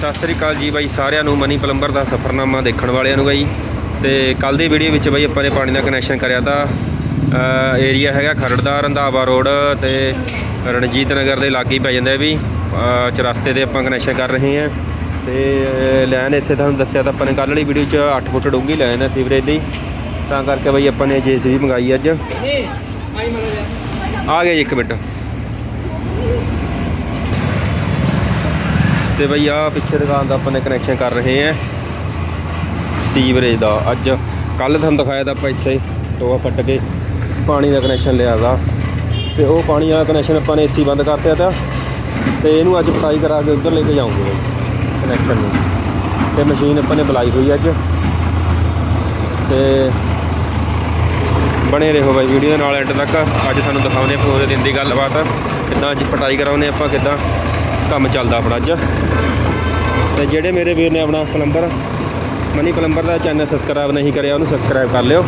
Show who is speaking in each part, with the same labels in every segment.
Speaker 1: ਸਤਿ ਸ੍ਰੀ ਅਕਾਲ ਜੀ ਬਾਈ, ਸਾਰਿਆਂ ਨੂੰ ਮਨੀ ਪਲੰਬਰ ਦਾ ਸਫਰਨਾਮਾ ਦੇਖਣ ਵਾਲਿਆਂ ਨੂੰ ਬਾਈ। ਤੇ ਕੱਲ ਦੀ ਵੀਡੀਓ ਵਿੱਚ ਬਾਈ ਆਪਾਂ ਨੇ ਪਾਣੀ ਦਾ ਕਨੈਕਸ਼ਨ ਕਰਿਆ ਤਾਂ ਏਰੀਆ ਹੈਗਾ ਖਰੜ ਦਾ ਰੰਧਾਵਾ ਰੋਡ ਤੇ ਰਣਜੀਤ ਨਗਰ ਦੇ ਲਾਗੇ ਪੈ ਜਾਂਦਾ ਵੀ, ਅਹ ਚੁਰਸਤੇ ਤੇ ਆਪਾਂ ਕਨੈਕਸ਼ਨ ਕਰ ਰਹੇ ਹਾਂ। ਤੇ ਲਾਈਨ ਇੱਥੇ ਤੁਹਾਨੂੰ ਦੱਸਿਆ ਤਾਂ ਆਪਾਂ ਨੇ ਕੱਲ੍ਹ ਵਾਲੀ ਵੀਡੀਓ 'ਚ 8 ਫੁੱਟ ਡੂੰਘੀ ਲਾਈਨ ਹੈ ਸੀਵਰੇਜ ਦੀ। ਤਾਂ ਕਰਕੇ ਬਾਈ ਆਪਾਂ ਨੇ ਜੇਸੀਬੀ ਮੰਗਾਈ ਅੱਜ। ਆ ਗਿਆ ਜੀ ਇੱਕ ਮਿੰਟ। ਤੇ ਬਈ ਆ ਪਿੱਛੇ ਦੁਕਾਨ ਦਾ ਆਪਾਂ ਨੇ ਕਨੈਕਸ਼ਨ ਕਰ ਰਹੇ ਹਾਂ। ਸੀਵਰੇਜ ਦਾ ਅੱਜ। ਕੱਲ ਤੁਹਾਨੂੰ ਦਿਖਾਇਆ ਤਾਂ ਆਪਾਂ ਇੱਥੇ। ਟੋਆ ਫੱਟ ਕੇ ਪਾਣੀ ਦਾ ਕਨੈਕਸ਼ਨ ਲਿਆ ਗਾ ਤੇ ਉਹ ਪਾਣੀ ਵਾਲਾ ਕਨੈਕਸ਼ਨ ਆਪਾਂ ਨੇ ਇੱਥੇ ਹੀ ਬੰਦ ਕਰਤਿਆ ਤਾਂ। ਤੇ ਇਹਨੂੰ ਅੱਜ ਪਟਾਈ ਕਰਾ ਕੇ ਉੱਧਰ ਲੈ ਕੇ ਜਾਵਾਂਗੇ ਬਈ ਕਨੈਕਸ਼ਨ ਨੂੰ। ਤੇ ਮਸ਼ੀਨ ਆਪਾਂ ਨੇ ਬੁਲਾਈ ਹੋਈ ਅੱਜ। ਤੇ ਬਣੇ ਰਹੋ ਬਾਈ ਵੀਡੀਓ ਦੇ ਨਾਲ ਐਂਡ ਤੱਕ। ਅੱਜ ਤੁਹਾਨੂੰ ਦਿਖਾਉਂਦੇ ਹਾਂ ਪੂਰੇ ਦਿਨ ਦੀ ਗੱਲਬਾਤ। ਕਿੱਦਾਂ ਅੱਜ ਪਟਾਈ ਕਰਾਉਂਦੇ ਆਪਾਂ, ਕਿੱਦਾਂ। ਕੰਮ ਚੱਲਦਾ ਆਪਣਾ ਅੱਜ। ਤੇ ਜਿਹੜੇ ਮੇਰੇ ਵੀਰ ਨੇ ਆਪਣਾ ਪਲੰਬਰ, ਮਨੀ ਪਲੰਬਰ ਦਾ ਚੈਨਲ ਸਬਸਕ੍ਰਾਈਬ ਨਹੀਂ ਕਰਿਆ, ਉਹਨੂੰ ਸਬਸਕ੍ਰਾਈਬ ਕਰ ਲਿਓ।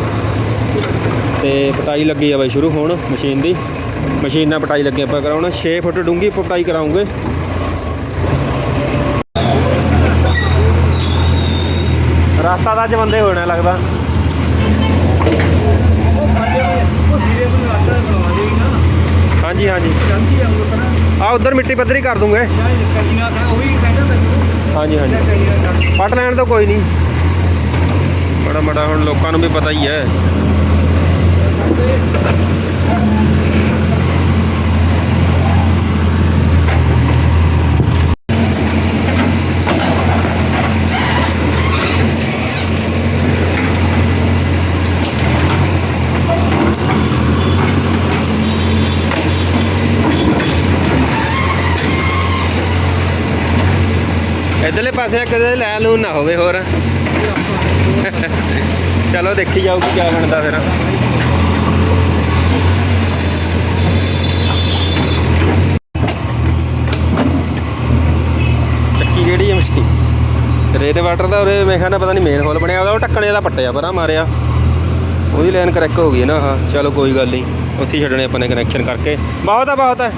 Speaker 1: ਤੇ ਪਟਾਈ ਲੱਗੀ ਆ ਬਾਈ ਸ਼ੁਰੂ ਹੋਣ ਮਸ਼ੀਨ ਦੀ। ਮਸ਼ੀਨ ਨਾਲ ਪਟਾਈ ਲੱਗੇ ਆਪਾਂ ਕਰਾਉਣਾ। 6 ਫੁੱਟ ਡੂੰਘੀ ਪਟਾਈ ਕਰਾਉਂਗੇ। ਰਸਤਾ ਤਾਂ ਅੱਜ ਬੰਦੇ ਹੋਣਾ ਲੱਗਦਾ। ਹਾਂਜੀ ਹਾਂਜੀ। ਆ ਉਧਰ ਮਿੱਟੀ ਪੱਧਰੀ ਕਰ ਦੂੰਗੇ। ਹਾਂਜੀ ਹਾਂਜੀ। ਪੱਟ ਲੈਣ ਤਾਂ ਕੋਈ ਨਹੀਂ। ਬੜਾ ਬੜਾ ਹੁਣ ਲੋਕਾਂ ਨੂੰ ਵੀ ਪਤਾ ਹੀ ਹੈ। ਇਧਰਲੇ ਪਾਸੇ ਕਦੇ ਲੈ ਲੂ, ਨਾ ਹੋਵੇ ਹੋਰ। ਚਲੋ ਦੇਖੀ ਜਾਊਗੀ ਕੀ ਬਣਦਾ ਫਿਰ। ਚੱਕੀ ਕਿਹੜੀ ਹੈ ਮੱਛੀ ਰੇਡ ਵਾਟਰ ਦਾ ਉਰੇ ਮੇਖਾ ਨਾ, ਪਤਾ ਨਹੀਂ ਮੇਨ ਹੋਲ ਬਣਿਆ, ਉਹਦਾ ਉਹ ਢੱਕਣੇ ਦਾ ਪੱਟਿਆ, ਪਰਾਂ ਮਾਰਿਆ। ਉਹਦੀ ਲਾਈਨ ਕਰੈਕ ਹੋ ਗਈ ਨਾ, ਹਾਂ। ਚਲੋ ਕੋਈ ਗੱਲ ਨਹੀਂ ਉੱਥੇ ਛੱਡਣੇ ਆਪਾਂ ਨੇ ਕਨੈਕਸ਼ਨ ਕਰਕੇ। ਬਹੁਤ ਆ ਬਹੁਤ ਆ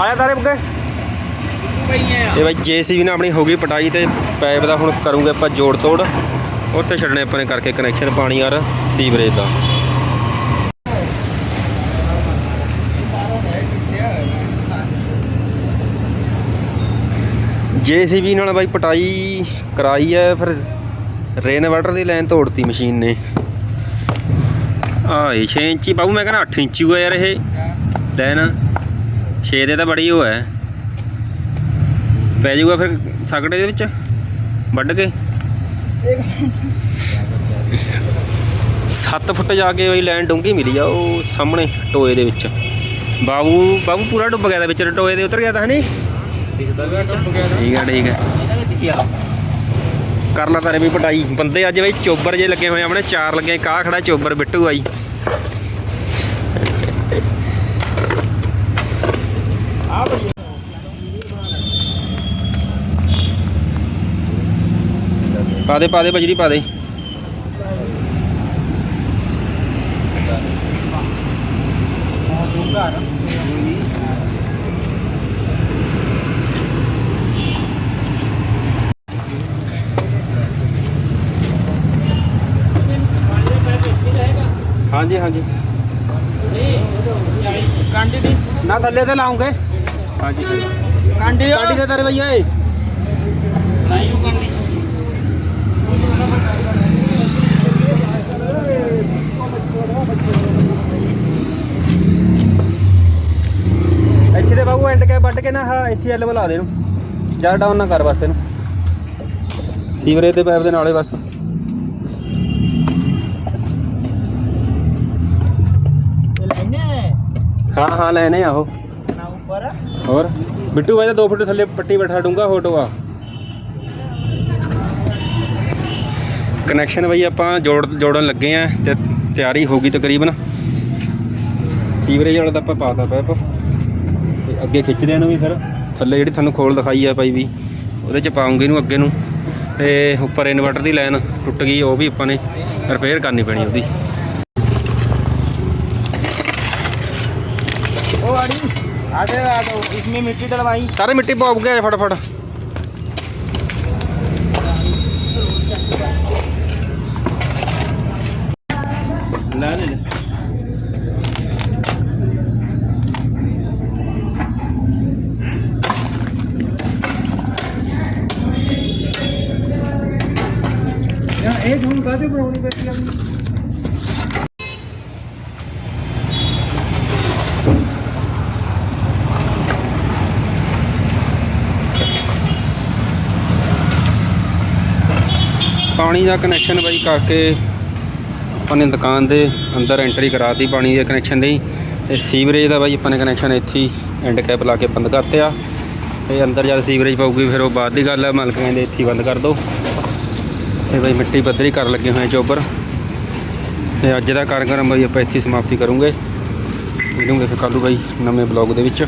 Speaker 1: ਆਇਆ ਤਾਰੇ ਬੁੱਗੇ ਇਹ ਬਾਈ ਜੇਸੀਬੀ ਨਾਲ ਆਪਣੀ ਹੋ ਗਈ ਪਟਾਈ ਤੇ ਪਾਈਪ ਦਾ ਹੁਣ ਕਰੂਗੇ ਆਪਾਂ ਜੋੜ ਤੋੜ। ਉੱਥੇ ਛੱਡਣੇ ਆਪਾਂ ਨੇ ਕਰਕੇ ਕਨੈਕਸ਼ਨ ਪਾਣੀ ਯਾਰ ਸੀਵਰੇਜ ਦਾ। ਜੇਸੀਬੀ ਨਾਲ ਬਾਈ ਪਟਾਈ ਕਰਾਈ ਐ ਫਿਰ ਰੇਨ ਵਾਟਰ ਦੀ ਲਾਈਨ ਤੋੜਤੀ ਮਸ਼ੀਨ ਨੇ। ਆ ਇਹ 6 ਇੰਚੀ ਬਾਬੂ ਮੈਂ ਕਹਿੰਦਾ 8 ਇੰਚੀ ਹੋਇਆ ਯਾਰ ਇਹ। ਲਾਈਨ 6 ਦੇ ਤਾਂ ਬੜੀ ਹੋ ਹੈ। ਪੈ ਜਾਊਗਾ ਫਿਰ ਸਗੜੇ ਦੇ ਵਿੱਚ? ਵੱਢ ਕੇ? 7 ਫੁੱਟ ਜਾ ਕੇ ਬਈ ਲਾਈਨ ਡੂੰਗੀ ਮਿਲੀ ਆ ਉਹ ਸਾਹਮਣੇ ਟੋਏ ਦੇ ਵਿੱਚ। ਬਾਬੂ ਬਾਬੂ ਪੂਰਾ ਡੁੱਬ ਗਿਆ ਦਾ ਵਿੱਚ ਟੋਏ ਦੇ ਉਤਰ ਗਿਆ ਤਾਂ ਹਨੀ
Speaker 2: ਦਿਖਦਾ ਵੀ ਟੁੱਟ ਗਿਆ
Speaker 1: ਠੀਕ ਆ ਠੀਕ ਆ। ਕਰ ਲਾ ਤਾਰੇ ਵੀ ਪਟਾਈ। ਬੰਦੇ ਅੱਜ ਬਈ ਚੋਬਰ ਜੇ ਲੱਗੇ ਹੋਏ ਆਪਣੇ ਚਾਰ ਲੱਗੇ ਕਾਹ ਖੜਾ ਚੋਬਰ ਬਿੱਟੂ ਆਈ
Speaker 2: ਆ ਬਈ।
Speaker 1: ਪਾ ਦੇ ਪਾ ਦੇ ਬਜਰੀ ਪਾ ਦੇ। ਹਾਂਜੀ ਹਾਂਜੀ।
Speaker 2: ਕਾਂਡੀ ਦੀ
Speaker 1: ਨਾ ਥੱਲੇ ਤੇ ਲਾਉਂਗੇ। ਹਾਂਜੀ
Speaker 2: ਕਾਂਡੀ
Speaker 1: ਕਾਂਡੀ ਦੇ ਤਾਰੇ ਭਈਆ ਏ
Speaker 2: ਨਹੀਂ ਉਹ ਕਾਂਡੀ
Speaker 1: ਇੱਥੇ ਤੇ ਬਾਬੂ ਐਂਡ ਕੇ ਨਾ ਹਾਂ ਇੱਥੇ ਐਲ ਬੁਲਾ ਦੇ ਇਹਨੂੰ। ਜ਼ਿਆਦਾ ਡਾਊਨ ਨਾ ਕਰ ਬਸ ਇਹਨੂੰ। ਸੀਵਰੇਜ ਦੇ ਪਾਈਪ ਦੇ ਨਾਲੇ ਬਸ। ਹਾਂ ਹਾਂ ਲੈਨੇ ਆ ਉਹ। ਹੋਰ? ਬਿੱਟੂ ਬਾਈ ਦਾ 2 ਫੁੱਟ ਥੱਲੇ ਪੱਟੀ ਬੈਠਾ ਡੂੰਗਾ ਫੋਟੋਆ ਕਨੈਕਸ਼ਨ ਬਈ ਆਪਾਂ ਜੋੜ ਜੋੜਨ ਲੱਗੇ ਆ ਤੇ ਤਿਆਰੀ ਹੋ ਗਈ ਤਕਰੀਬਨ। ਸੀਵਰੇਜ ਵਾਲਾ ਤਾਂ ਆਪਾਂ ਪਾਤਾ ਪਾਈਪ ਅੱਗੇ ਖਿੱਚਦੇ ਇਹਨੂੰ ਵੀ ਫਿਰ। ਥੱਲੇ ਜਿਹੜੀ ਤੁਹਾਨੂੰ ਖੋਲ ਦਿਖਾਈ ਆ ਭਾਈ ਵੀ ਉਹਦੇ ਚ ਪਾਉਂਗੇ ਇਹਨੂੰ ਅੱਗੇ ਨੂੰ। ਤੇ ਉੱਪਰ ਇਨਵਰਟਰ ਦੀ ਲਾਈਨ ਟੁੱਟ ਗਈ ਉਹ ਵੀ ਆਪਾਂ ਨੇ ਰਿਪੇਅਰ ਕਰਨੀ ਪੈਣੀ ਉਹਦੀ।
Speaker 2: ਉਹ ਆੜੀ ਆਦੇ ਆ ਦੋ ਮਿੱਟੀ ਡਲਵਾਈ।
Speaker 1: ਸਾਰੇ ਮਿੱਟੀ ਪਾਉ ਫਟਾਫਟ।
Speaker 2: ਇਹ ਤੁਹਾਨੂੰ ਕਾਹਦੇ ਬਣਾਉਣੀ ਪੈਂਦੀ ਆ?
Speaker 1: ਪਾਣੀ ਦਾ ਕਨੈਕਸ਼ਨ ਬਾਈ ਕਰਕੇ ਆਪਾਂ ਨੇ ਦੁਕਾਨ ਦੇ ਅੰਦਰ ਐਂਟਰੀ ਕਰਾਤੀ ਪਾਣੀ ਦੇ ਕਨੈਕਸ਼ਨ ਦੀ। ਤੇ ਸੀਵਰੇਜ ਦਾ ਬਾਈ ਆਪਾਂ ਨੇ ਕਨੈਕਸ਼ਨ ਇੱਥੇ ਹੀ ਐਂਡ ਕੈਪ ਲਾ ਕੇ ਬੰਦ ਕਰਤੇ ਆ। ਤੇ ਅੰਦਰ ਜਦ ਸੀਵਰੇਜ ਪਾਊਗੀ ਫਿਰ ਉਹ ਬਾਅਦ ਦੀ ਗੱਲ ਹੈ ਮਾਲਕ ਕਹਿੰਦੇ ਇੱਥੇ ਹੀ ਬੰਦ ਕਰ ਦਿਓ ਤੇ ਬਈ ਮਿੱਟੀ ਪੱਧਰੀ ਕਰ ਲੱਗੇ ਹੋਏ ਚੋਬਰ ਤੇ ਅੱਜ ਦਾ ਕਾਰਜਕ੍ਰਮ ਬਈ ਆਪਾਂ ਇੱਥੇ ਸਮਾਪਤੀ ਕਰੂੰਗੇ। ਮਿਲੂੰਗੇ ਫਿਰ ਕੱਲ੍ਹ ਨੂੰ ਬਾਈ ਨਵੇਂ ਬਲੌਗ ਦੇ ਵਿੱਚ।